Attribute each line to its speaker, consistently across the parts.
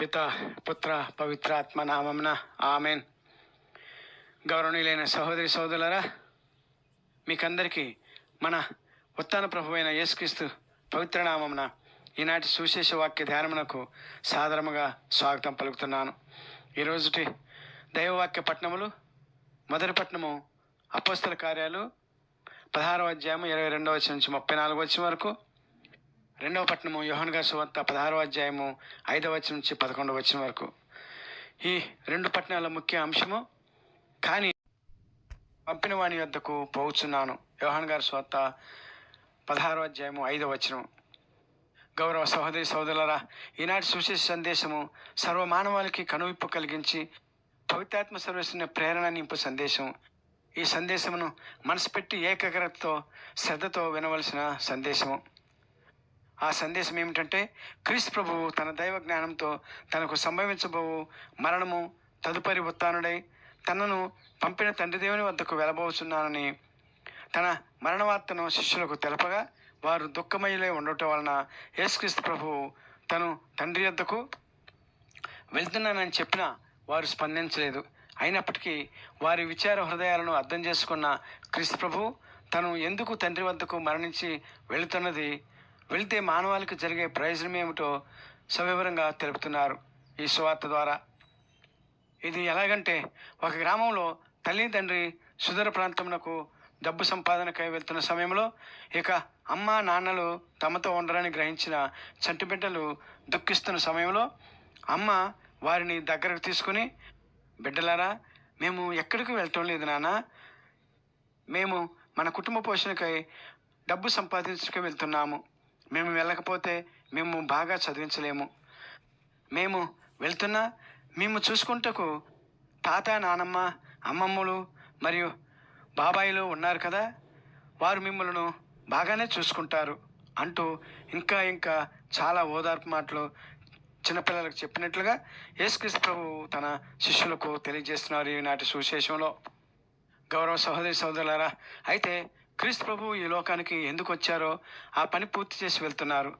Speaker 1: పిత పుత్ర పవిత్రాత్మ నామమున ఆమెన్. గౌరవనీయులైన సహోదరి సహోదరులరా మీకందరికీ మన ఉత్తాన ప్రభు అయిన యేసుక్రీస్తు పవిత్ర నామమున ఈనాటి సువిశేష వాక్య ధ్యానమునకు సాధారణంగా స్వాగతం పలుకుతున్నాను. ఈరోజుటి దైవవాక్య పట్టణములు మొదటి పట్టణము అపోస్తల కార్యాలు పదహారవ అధ్యాయం ఇరవై రెండవ వచ్చి నుంచి ముప్పై నాలుగు వచ్చిన వరకు రెండవ పట్టణము యోహన్ గారి సువార్త పదహారవ అధ్యాయము ఐదవ వచ్చిన నుంచి పదకొండవ వచ్చిన వరకు. ఈ రెండు పట్టణాల ముఖ్య అంశము కానీ పంపిన వాని వద్దకు పోవచ్చున్నాను యోహన్ గారి సువార్త పదహారవ అధ్యాయము ఐదవ వచనం గౌరవ సహోదరి సహోదరులరా ఈనాటి సుశేష సందేశము సర్వమానవాళికి కనువిప్పు కలిగించి పవిత్రాత్మ సర్వస్సుని ప్రేరణ నింపు సందేశం ఈ సందేశమును మనసు పెట్టి ఏకాగ్రతతో శ్రద్ధతో వినవలసిన సందేశము. ఆ సందేశం ఏమిటంటే క్రీస్తు ప్రభువు తన దైవ జ్ఞానంతో తనకు సంభవించబోవు మరణము తదుపరి ఉత్తానుడై తనను పంపిన తండ్రి దేవుని వద్దకు వెళ్ళబోతున్నానని తన మరణవార్తను శిష్యులకు తెలపగా వారు దుఃఖమయులై ఉండటం వలన యేసుక్రీస్తు ప్రభువు తను తండ్రి వద్దకు వెళ్తున్నానని చెప్పినా వారు స్పందించలేదు. అయినప్పటికీ వారి విచార హృదయాలను అర్థం చేసుకున్న క్రీస్తు ప్రభు తను ఎందుకు తండ్రి వద్దకు మరణించి వెళుతున్నది వెళితే మానవాళికి జరిగే ప్రయోజనం ఏమిటో సవివరంగా తెలుపుతున్నారు ఈ సువార్త ద్వారా. ఇది ఎలాగంటే ఒక గ్రామంలో తల్లి తండ్రి సుదూర ప్రాంతమునకు డబ్బు సంపాదనకై వెళ్తున్న సమయంలో ఇక అమ్మ నాన్నలు తమతో ఉండరని గ్రహించిన చంటి బిడ్డలు దుఃఖిస్తున్న సమయంలో అమ్మ వారిని దగ్గరకు తీసుకుని బిడ్డలారా మేము ఎక్కడికి వెళ్ళటం లేదు నాన్న. మేము మన కుటుంబ పోషణకై డబ్బు సంపాదించుకు వెళ్తున్నాము. మేము వెళ్ళకపోతే మేము బాగా చదివించలేము. మేము వెళ్తున్నా మేము చూసుకుంటకు తాత నానమ్మ అమ్మమ్మలు మరియు బాబాయిలు ఉన్నారు కదా? వారు మిమ్మల్ని బాగానే చూసుకుంటారు అంటూ ఇంకా ఇంకా చాలా ఓదార్పు మాటలు చిన్నపిల్లలకు చెప్పినట్లుగా యేసుక్రీస్తు ప్రభు తన శిష్యులకు తెలియజేస్తున్నారు ఈనాటి సువిశేషంలో. గౌరవ సహోదరి సహోదరులారా అయితే క్రీస్తు ప్రభు ఈ లోకానికి ఎందుకు వచ్చారో ఆ పని పూర్తి చేసి వెళ్తున్నారు.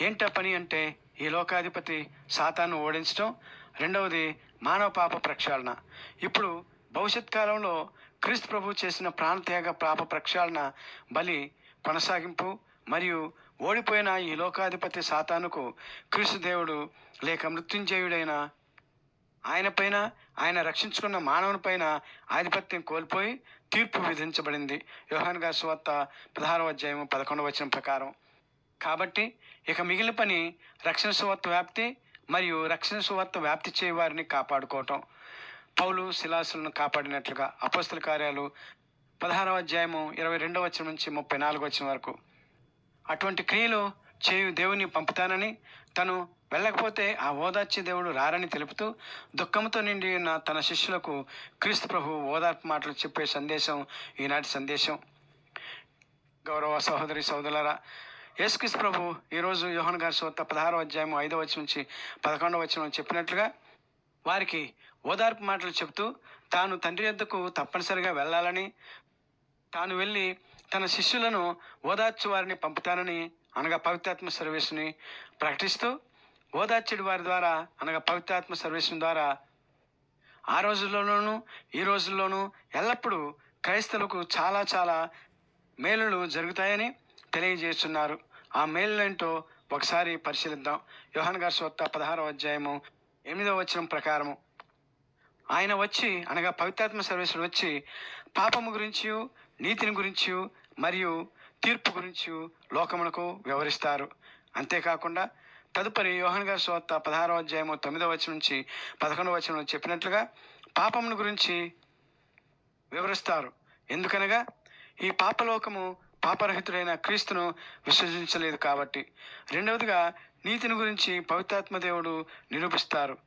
Speaker 1: ఏంటా పని అంటే ఈ లోకాధిపతి సాతాను ఓడించడం. రెండవది మానవ పాప ప్రక్షాళన. ఇప్పుడు భవిష్యత్ కాలంలో క్రీస్తు ప్రభు చేసిన ప్రాణత్యాగ పాప ప్రక్షాళన బలి కొనసాగింపు మరియు ఓడిపోయిన ఈ లోకాధిపతి సాతానుకు క్రీస్తు దేవుడు లేక మృత్యుంజయుడైన ఆయన పైన ఆయన రక్షించుకున్న మానవుని పైన ఆధిపత్యం కోల్పోయి తీర్పు విధించబడింది. యోహాన్ గారి సువార్త పదహారవ అధ్యాయం పదకొండవ వచనం ప్రకారం. కాబట్టి ఇక మిగిలిన పని రక్షణ సువార్త వ్యాప్తి మరియు రక్షణ సువార్త వ్యాప్తి చేయవారిని కాపాడుకోవటం. పౌలు శిలాసులను కాపాడినట్లుగా అపస్తుల కార్యాలు పదహారవ అధ్యాయము ఇరవై రెండవ వచ్చిన నుంచి ముప్పై నాలుగు వచ్చిన వరకు. అటువంటి క్రియలు చేయు దేవుని పంపుతానని తను వెళ్ళకపోతే ఆ ఓదార్చి దేవుడు రారని తెలుపుతూ దుఃఖంతో నిండి ఉన్న తన శిష్యులకు క్రీస్తు ప్రభు ఓదార్పు మాటలు చెప్పే సందేశం ఈనాటి సందేశం. గౌరవ సహోదరి సహోదరులరా యేసుక్రీస్తు ప్రభు ఈరోజు యోహన్ గారి సోత పదహారో అధ్యాయం ఐదవ వచ్చి నుంచి పదకొండవ వచ్చిన చెప్పినట్లుగా వారికి ఓదార్పు మాటలు చెబుతూ తాను తండ్రి వద్దకు తప్పనిసరిగా వెళ్ళాలని తాను వెళ్ళి తన శిష్యులను ఓదార్చు వారిని పంపుతానని అనగా పవిత్రాత్మ సర్వీస్ని ప్రకటిస్తూ ఓదార్చుడి వారి ద్వారా అనగా పవిత్రాత్మ సర్వీస్ ద్వారా ఆ రోజుల్లోనూ ఈ రోజుల్లోనూ ఎల్లప్పుడూ క్రైస్తవులకు చాలా చాలా మేలులు జరుగుతాయని తెలియజేస్తున్నారు. ఆ మేలులేంటో ఒకసారి పరిశీలిద్దాం. యోహన్ గారి స్వత్త పదహారవ అధ్యాయము ఎనిమిదవ వచనం ప్రకారము. ఆయన వచ్చి అనగా పవిత్రాత్మ సర్వేశ్వరుడు వచ్చి పాపము గురించి నీతిని గురించి మరియు తీర్పు గురించి లోకమునకు వివరిస్తారు. అంతేకాకుండా తదుపరి యోహన్ గారి సోత్త పదహారో అధ్యాయము తొమ్మిదవ వచనం నుంచి పదకొండవ వచనం చెప్పినట్లుగా పాపమును గురించి వివరిస్తారు. ఎందుకనగా ఈ పాపలోకము పాపరహితుడైన క్రీస్తును విశ్వసించలేదు కాబట్టి. రెండవదిగా నీతిని గురించి పవిత్రాత్మ దేవుడు నిరూపిస్తారు.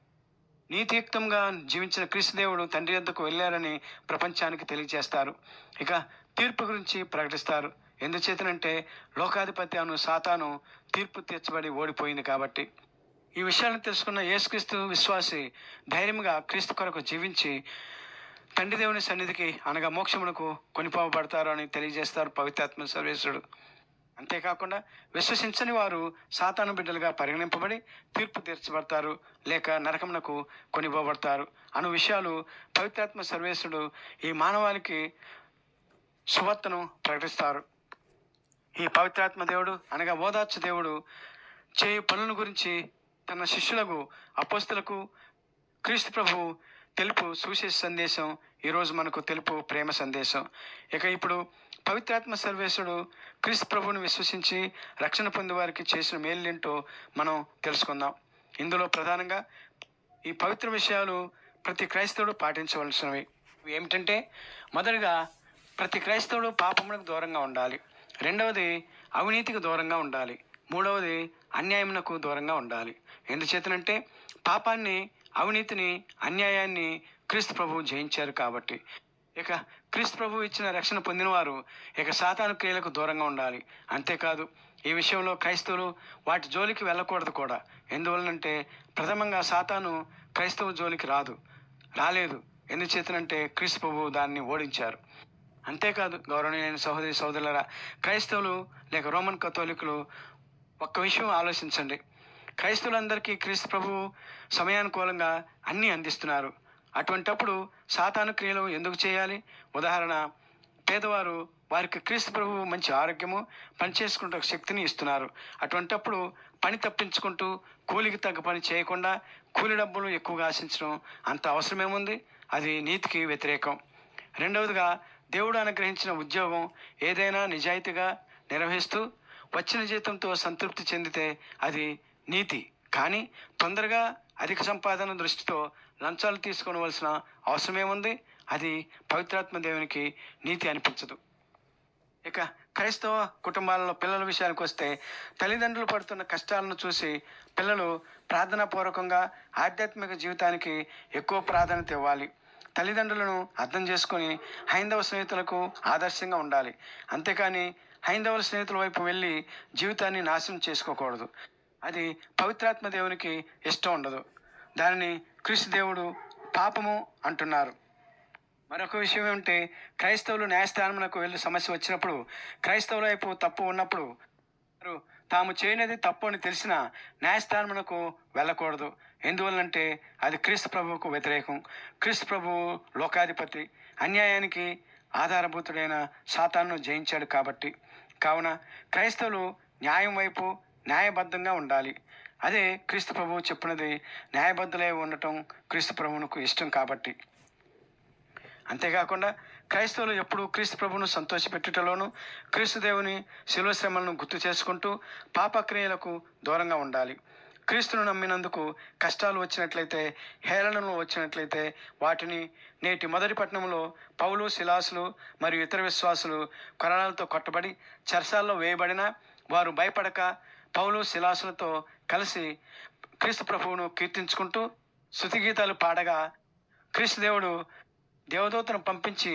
Speaker 1: నీతియుక్తంగా జీవించిన క్రీస్తు దేవుడు తండ్రి వద్దకు వెళ్ళారని ప్రపంచానికి తెలియజేస్తారు. ఇక తీర్పు గురించి ప్రకటిస్తారు. ఎందుచేతనంటే లోకాధిపతి అను సాతాను తీర్పు తీర్చబడి ఓడిపోయింది కాబట్టి. ఈ విషయాలను తెలుసుకున్న యేసుక్రీస్తు విశ్వాసి ధైర్యంగా క్రీస్తు కొరకు జీవించి తండ్రి దేవుని సన్నిధికి అనగా మోక్షమునకు కొనిపోబడతారు అని తెలియజేస్తారు పవిత్రాత్మ సర్వేశ్వరుడు. అంతేకాకుండా విశ్వసించని వారు సాతాను బిడ్డలుగా పరిగణింపబడి తీర్పు తీర్చబడతారు లేక నరకమునకు కొనిపోబడతారు అను విషయాలు పవిత్రాత్మ సర్వేశ్వరుడు ఈ మానవానికి సువార్తను ప్రకటిస్తారు. ఈ పవిత్రాత్మ దేవుడు అనగా ఓదార్చు దేవుడు చేయు పనుల గురించి తన శిష్యులకు అపోస్తులకు క్రీస్తు ప్రభువు తెలుపు సువిశేష సందేశం ఈరోజు మనకు తెలుపు ప్రేమ సందేశం. ఇక ఇప్పుడు పవిత్రాత్మ సర్వేశుడు క్రీస్తు ప్రభువును విశ్వసించి రక్షణ పొంది వారికి చేసిన మేలేంటో మనం తెలుసుకుందాం. ఇందులో ప్రధానంగా ఈ పవిత్ర విషయాలు ప్రతి క్రైస్తవుడు పాటించవలసినవి. ఏమిటంటే మొదటిగా ప్రతి క్రైస్తవుడు పాపములకు దూరంగా ఉండాలి. రెండవది అవినీతికి దూరంగా ఉండాలి. మూడవది అన్యాయమునకు దూరంగా ఉండాలి. ఎందుచేతనంటే పాపాన్ని అవినీతిని అన్యాయాన్ని క్రీస్తు ప్రభువు జయించారు కాబట్టి. ఇక క్రీస్తు ప్రభు ఇచ్చిన రక్షణ పొందినవారు ఇక సాతాను క్రియలకు దూరంగా ఉండాలి. అంతేకాదు ఈ విషయంలో క్రైస్తవులు వాటి జోలికి వెళ్ళకూడదు కూడా. ఎందువలనంటే ప్రథమంగా సాతాను క్రైస్తవ జోలికి రాదు రాలేదు. ఎందుచేతనంటే క్రీస్తు ప్రభు దాన్ని ఓడించారు. అంతేకాదు గౌరవనీయులైన సహోదరి సోదరులరా క్రైస్తవులు లేక రోమన్ కథోలికులు ఒక్క విషయం ఆలోచించండి. క్రైస్తవులందరికీ క్రీస్తు ప్రభు సమయానుకూలంగా అన్నీ అందిస్తున్నారు. అటువంటప్పుడు సాతాను క్రియలు ఎందుకు చేయాలి? ఉదాహరణ పేదవారు వారికి క్రీస్తు ప్రభు మంచి ఆరోగ్యము పనిచేసుకుంటే శక్తిని ఇస్తున్నారు. అటువంటప్పుడు పని తప్పించుకుంటూ కూలికి తగ్గ పని చేయకుండా కూలి డబ్బులు ఎక్కువగా ఆశించడం అంత అవసరమేముంది? అది నీతికి వ్యతిరేకం. రెండవదిగా దేవుడు అనుగ్రహించిన ఉద్యోగం ఏదైనా నిజాయితీగా నిర్వహిస్తూ వచ్చిన జీతంతో సంతృప్తి చెందితే అది నీతి. కానీ తొందరగా అధిక సంపాదన దృష్టితో లంచాలు తీసుకోవలసిన అవసరమేముంది? అది పవిత్రాత్మ దేవునికి నీతి అనిపించదు. ఇక క్రైస్తవ కుటుంబాలలో పిల్లల విషయానికి వస్తే తల్లిదండ్రులు పడుతున్న కష్టాలను చూసి పిల్లలు ప్రార్థనాపూర్వకంగా ఆధ్యాత్మిక జీవితానికి ఎక్కువ ప్రాధాన్యత ఇవ్వాలి. తల్లిదండ్రులను అర్థం చేసుకొని హైందవ స్నేహితులకు ఆదర్శంగా ఉండాలి. అంతేకాని హైందవుల స్నేహితుల వైపు వెళ్ళి జీవితాన్ని నాశనం చేసుకోకూడదు. అది పవిత్రాత్మ దేవునికి ఇష్టం ఉండదు. దానిని క్రీస్తు దేవుడు పాపము అంటున్నారు. మరొక విషయం ఏమంటే క్రైస్తవులు న్యాయస్థానమునకు వెళ్ళి సమస్య వచ్చినప్పుడు క్రైస్తవుల వైపు తప్పు ఉన్నప్పుడు తాము చేయనిది తప్పు అని తెలిసిన న్యాయస్థానమునకు వెళ్ళకూడదు. ఎందువల్లంటే అది క్రీస్తు ప్రభువుకు వ్యతిరేకం. క్రీస్తు ప్రభువు లోకాధిపతి. అన్యాయానికి ఆధారభూతుడైన సాతాను జయించాడు కాబట్టి. కావున క్రైస్తవులు న్యాయం వైపు న్యాయబద్ధంగా ఉండాలి. అదే క్రీస్తు ప్రభువు చెప్పినది న్యాయబద్ధులై ఉండటం క్రీస్తు ప్రభువునకు ఇష్టం కాబట్టి. అంతేకాకుండా క్రైస్తవులు ఎప్పుడూ క్రీస్తు ప్రభువును సంతోషపెట్టుటలోను క్రీస్తు దేవుని శిలువ శ్రమలను గుర్తు చేసుకుంటూ పాపక్రియలకు దూరంగా ఉండాలి. క్రీస్తును నమ్మినందుకు కష్టాలు వచ్చినట్లయితే హేళనలు వచ్చినట్లయితే వాటిని నేటి మొదటి పట్టణంలో పౌలు శిలాసులు మరియు ఇతర విశ్వాసులు కొరణాలతో కొట్టబడి చర్చాల్లో వేయబడిన వారు భయపడక పౌలు శిలాసులతో కలిసి క్రీస్తు ప్రభువును కీర్తించుకుంటూ శృతిగీతాలు పాడగా క్రీస్తు దేవుడు దేవదూతను పంపించి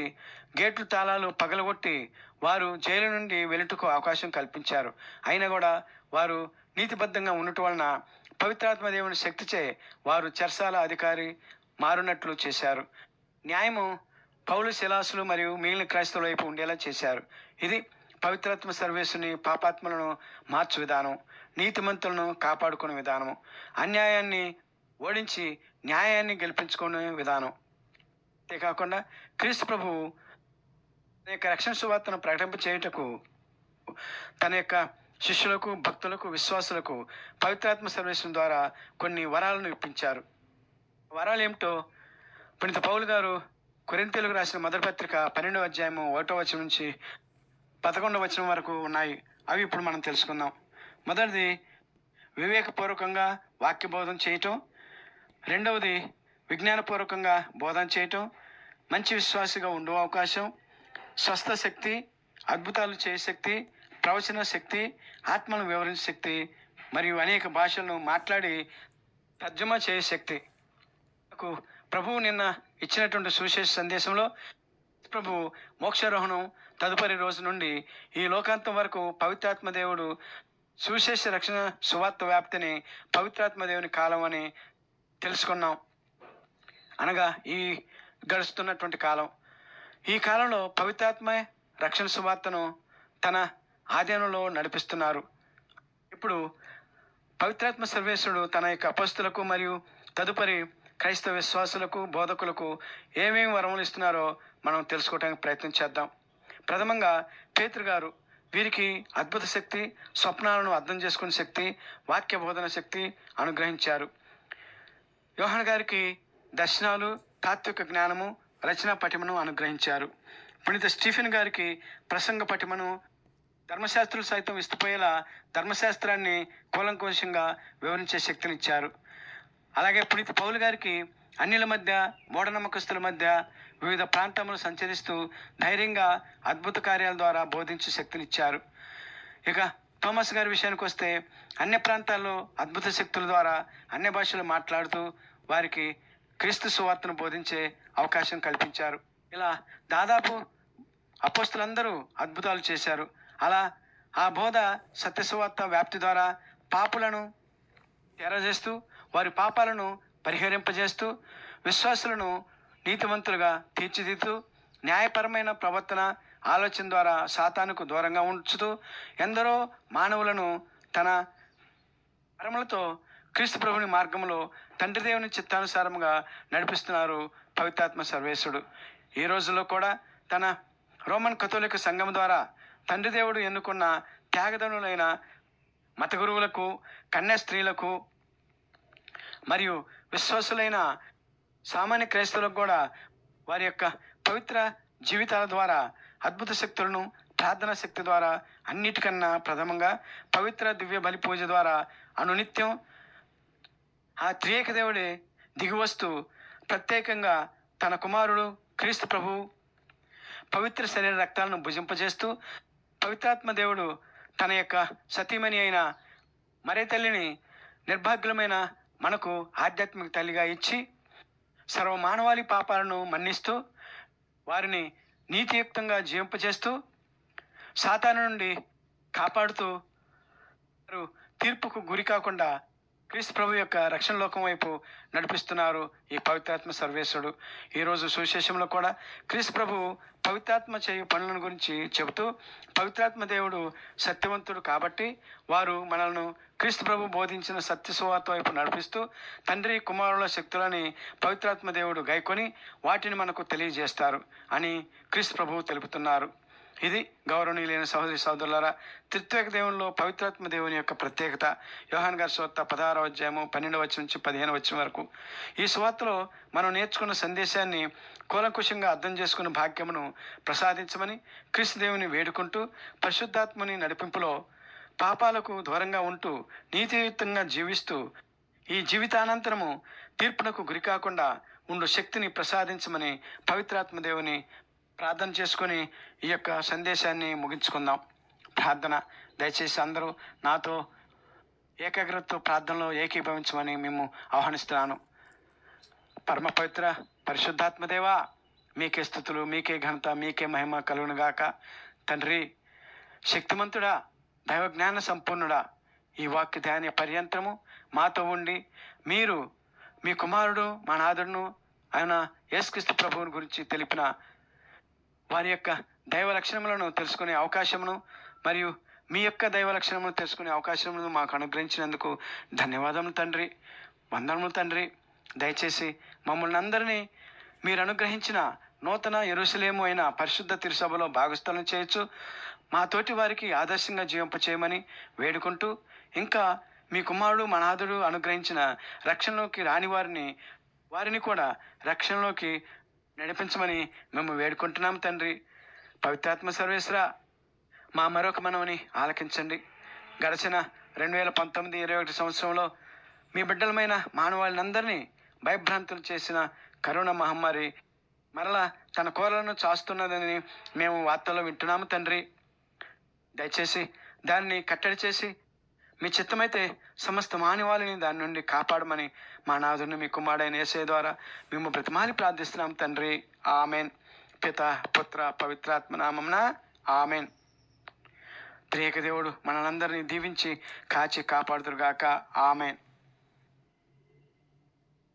Speaker 1: గేట్లు తాళాలు పగలగొట్టి వారు జైలు నుండి వెలుటకు అవకాశం కల్పించారు. అయినా కూడా వారు నీతిబద్ధంగా ఉండటం వలన పవిత్రాత్మ దేవుని శక్తిచే వారు చర్చాల అధికారి మారునట్లు చేశారు. న్యాయము పౌలు శిలాసులు మరియు మిగిలిన క్రైస్తవుల వైపు ఉండేలా చేశారు. ఇది పవిత్రాత్మ సర్వేసుని పాపాత్మలను మార్చు విధానం నీతిమంతులను కాపాడుకునే విధానం అన్యాయాన్ని ఓడించి న్యాయాన్ని గెలిపించుకునే విధానం. అంతేకాకుండా క్రీస్తు ప్రభువు తన యొక్క రక్షణ సువార్తను ప్రకటింప చేయుటకు తన యొక్క శిష్యులకు భక్తులకు విశ్వాసులకు పవిత్రాత్మ సర్వేశం ద్వారా కొన్ని వరాలను ఇప్పించారు. వరాలు ఏమిటో పుణిత పౌలు గారు కొరింతలకు రాసిన మొదటి పత్రిక పన్నెండవ అధ్యాయము ఒకటో వచనం నుంచి పదకొండవ వచనం వరకు ఉన్నాయి. అవి ఇప్పుడు మనం తెలుసుకుందాం. మొదటిది వివేకపూర్వకంగా వాక్య బోధన చేయటం రెండవది విజ్ఞానపూర్వకంగా బోధన చేయటం మంచి విశ్వాసిగా ఉండే అవకాశం స్వస్థ శక్తి అద్భుతాలు చేయ శక్తి ప్రవచన శక్తి ఆత్మను వివరించే శక్తి మరియు అనేక భాషలను మాట్లాడి తర్జమా చేయ శక్తి. నాకు ప్రభువు నిన్న ఇచ్చినటువంటి సువిశేష సందేశంలో ప్రభు మోక్షారోహణం తదుపరి రోజు నుండి ఈ లోకాంతం వరకు పవిత్రాత్మ దేవుడు సువిశేష రక్షణ సువార్త వ్యాప్తిని పవిత్రాత్మ దేవుని కాలం అని తెలుసుకున్నాం. అనగా ఈ గడుస్తున్నటువంటి కాలం. ఈ కాలంలో పవిత్రాత్మయ రక్షణ సువార్తను తన ఆధీనంలో నడిపిస్తున్నారు. ఇప్పుడు పవిత్రాత్మ సర్వేశ్వరుడు తన యొక్క అపస్తులకు మరియు తదుపరి క్రైస్తవ విశ్వాసులకు బోధకులకు ఏమేమి వరములు ఇస్తున్నారో మనం తెలుసుకోవడానికి ప్రయత్నం చేద్దాం. ప్రథమంగా పేతురు గారు వీరికి అద్భుత శక్తి స్వప్నాలను అర్థం చేసుకునే శక్తి వాక్య బోధన శక్తి అనుగ్రహించారు. యోహన్ గారికి దర్శనాలు తాత్విక జ్ఞానము రచనా పటిమను అనుగ్రహించారు. పునీత స్టీఫెన్ గారికి ప్రసంగ పటిమను ధర్మశాస్త్రులు సైతం ఇస్తుపోయేలా ధర్మశాస్త్రాన్ని కూలంకోశంగా వివరించే శక్తినిచ్చారు. అలాగే పునీత పౌలు గారికి అన్యుల మధ్య మూఢనమ్మకస్తుల మధ్య వివిధ ప్రాంతములు సంచరిస్తూ ధైర్యంగా అద్భుత కార్యాల ద్వారా బోధించే శక్తినిచ్చారు. ఇక థోమస్ గారి విషయానికి వస్తే అన్ని ప్రాంతాల్లో అద్భుత శక్తుల ద్వారా అన్ని భాషలు మాట్లాడుతూ వారికి క్రీస్తు సువార్తను బోధించే అవకాశం కల్పించారు. ఇలా దాదాపు అపోస్తులందరూ అద్భుతాలు చేశారు. అలా ఆ బోధ సత్యసువార్త వ్యాప్తి ద్వారా పాపులను ఎరజేస్తూ వారి పాపాలను పరిహరింపజేస్తూ విశ్వాసులను నీతివంతులుగా తీర్చిదిద్దుతూ న్యాయపరమైన ప్రవర్తన ఆలోచన ద్వారా శాతానికి దూరంగా ఉంచుతూ ఎందరో మానవులను తన పరములతో క్రీస్తు ప్రభుని మార్గంలో తండ్రి దేవుని చిత్తానుసారముగా నడిపిస్తున్నారు పవిత్రాత్మ సర్వేశ్వరుడు ఈ రోజుల్లో కూడా తన రోమన్ కథోలిక సంఘం ద్వారా తండ్రి దేవుడు ఎన్నుకున్న త్యాగదనులైన మత గురువులకు కన్యా స్త్రీలకు మరియు విశ్వాసులైన సామాన్య క్రైస్తవులకు కూడా వారి యొక్క పవిత్ర జీవితాల ద్వారా అద్భుత శక్తులను ప్రార్థన శక్తి ద్వారా అన్నిటికన్నా ప్రథమంగా పవిత్ర దివ్య బలి పూజ ద్వారా అనునిత్యం ఆ త్రియేక దేవుడే దిగివస్తూ ప్రత్యేకంగా తన కుమారుడు క్రీస్తు ప్రభు పవిత్ర శరీర రక్తాలను భుజింపజేస్తూ పవిత్రాత్మ దేవుడు తన యొక్క సతీమణి అయిన మరే తల్లిని నిర్భాగ్యులమైన మనకు ఆధ్యాత్మిక తల్లిగా ఇచ్చి సర్వ మానవాళి పాపాలను మన్నిస్తూ వారిని నీతియుక్తంగా జీవింపజేస్తూ సాతాను నుండి కాపాడుతూ వారు తీర్పుకు గురి కాకుండా క్రీస్తు ప్రభు యొక్క రక్షణ లోకం వైపు నడిపిస్తున్నారు ఈ పవిత్రాత్మ సర్వేశ్వరుడు. ఈరోజు సువిశేషంలో కూడా క్రీస్తు ప్రభు పవిత్రాత్మ చేయు పనులను గురించి చెబుతూ పవిత్రాత్మ దేవుడు సత్యవంతుడు కాబట్టి వారు మనల్ని క్రీస్తు ప్రభు బోధించిన సత్య సువార్త వైపు నడిపిస్తూ తండ్రి కుమారుల శక్తులని పవిత్రాత్మ దేవుడు గైకొని వాటిని మనకు తెలియజేస్తారు అని క్రీస్తు ప్రభు తెలుపుతున్నారు. ఇది గౌరవనీయులైన సహోదరి సహోదరులారా త్రిత్వేక దేవునిలో పవిత్రాత్మ దేవుని యొక్క ప్రత్యేకత. యోహాన్ గారి సువార్త పదహారవ అధ్యాయము పన్నెండవ వచ్చి నుంచి పదిహేను వచ్చిన వరకు. ఈ సువార్తలో మనం నేర్చుకున్న సందేశాన్ని కూలంకుషంగా అర్థం చేసుకున్న భాగ్యమును ప్రసాదించమని క్రీస్తు దేవుని వేడుకుంటూ పరిశుద్ధాత్మని నడిపింపులో పాపాలకు దూరంగా ఉంటూ నీతియుక్తంగా జీవిస్తూ ఈ జీవితానంతరము తీర్పునకు గురి కాకుండా ఉండు శక్తిని ప్రసాదించమని పవిత్రాత్మ దేవుని ప్రార్థన చేసుకొని ఈ యొక్క సందేశాన్ని ముగించుకుందాం. ప్రార్థన. దయచేసి అందరూ నాతో ఏకాగ్రతతో ప్రార్థనలో ఏకీభవించమని మేము ఆహ్వానిస్తున్నాను. పరమ పవిత్ర పరిశుద్ధాత్మదేవా మీకే స్థుతులు మీకే ఘనత మీకే మహిమ కలుగునుగాక తండ్రి శక్తిమంతుడా దైవజ్ఞాన సంపూర్ణుడా ఈ వాక్య ధ్యాన పర్యంత్రము మాతో ఉండి మీరు మీ కుమారుడు మా నాదుడును ఆయన యేసుక్రీస్తు ప్రభువుని గురించి తెలిపిన వారి యొక్క దైవ లక్షణములను తెలుసుకునే అవకాశమును మరియు మీ యొక్క దైవ లక్షణమును తెలుసుకునే అవకాశమును మాకు అనుగ్రహించినందుకు ధన్యవాదములు తండ్రి. వందనములు తండ్రి. దయచేసి మమ్మల్ని అందరినీ మీరు అనుగ్రహించిన నూతన ఎరుసలేము అయిన పరిశుద్ధ తిరుసభలో భాగస్థలం చేయొచ్చు. మా తోటి వారికి ఆదర్శంగా జీవింపచేయమని వేడుకుంటూ ఇంకా మీ కుమారుడు మనాథుడు అనుగ్రహించిన రక్షణలోకి రాని వారిని వారిని కూడా రక్షణలోకి నడిపించమని మేము వేడుకుంటున్నాం తండ్రి. పవిత్రాత్మ సర్వేశ్వర మా మరొక మనవని ఆలకించండి. గడచిన రెండు వేల పంతొమ్మిది ఇరవై ఒకటి సంవత్సరంలో మీ బిడ్డలమైన మానవాళ్ళందరినీ భయభ్రాంతులు చేసిన కరోనా మహమ్మారి మరలా తన కోరలను చాస్తున్నదని మేము వార్తల్లో వింటున్నాము తండ్రి. దయచేసి దాన్ని కట్టడి చేసి మీ చిత్తమైతే సమస్త మానవాళిని దాని నుండి కాపాడమని మా నాదుని మీ కుమారుడైన ఏసే ద్వారా మేము ప్రతిమాని ప్రార్థిస్తున్నాం తండ్రి. ఆమెన్. పిత పుత్ర పవిత్రాత్మ నామంన ఆమెన్. త్రేక దేవుడు మనలందరినీ దీవించి కాచి కాపాడుతురుగాక ఆమెన్.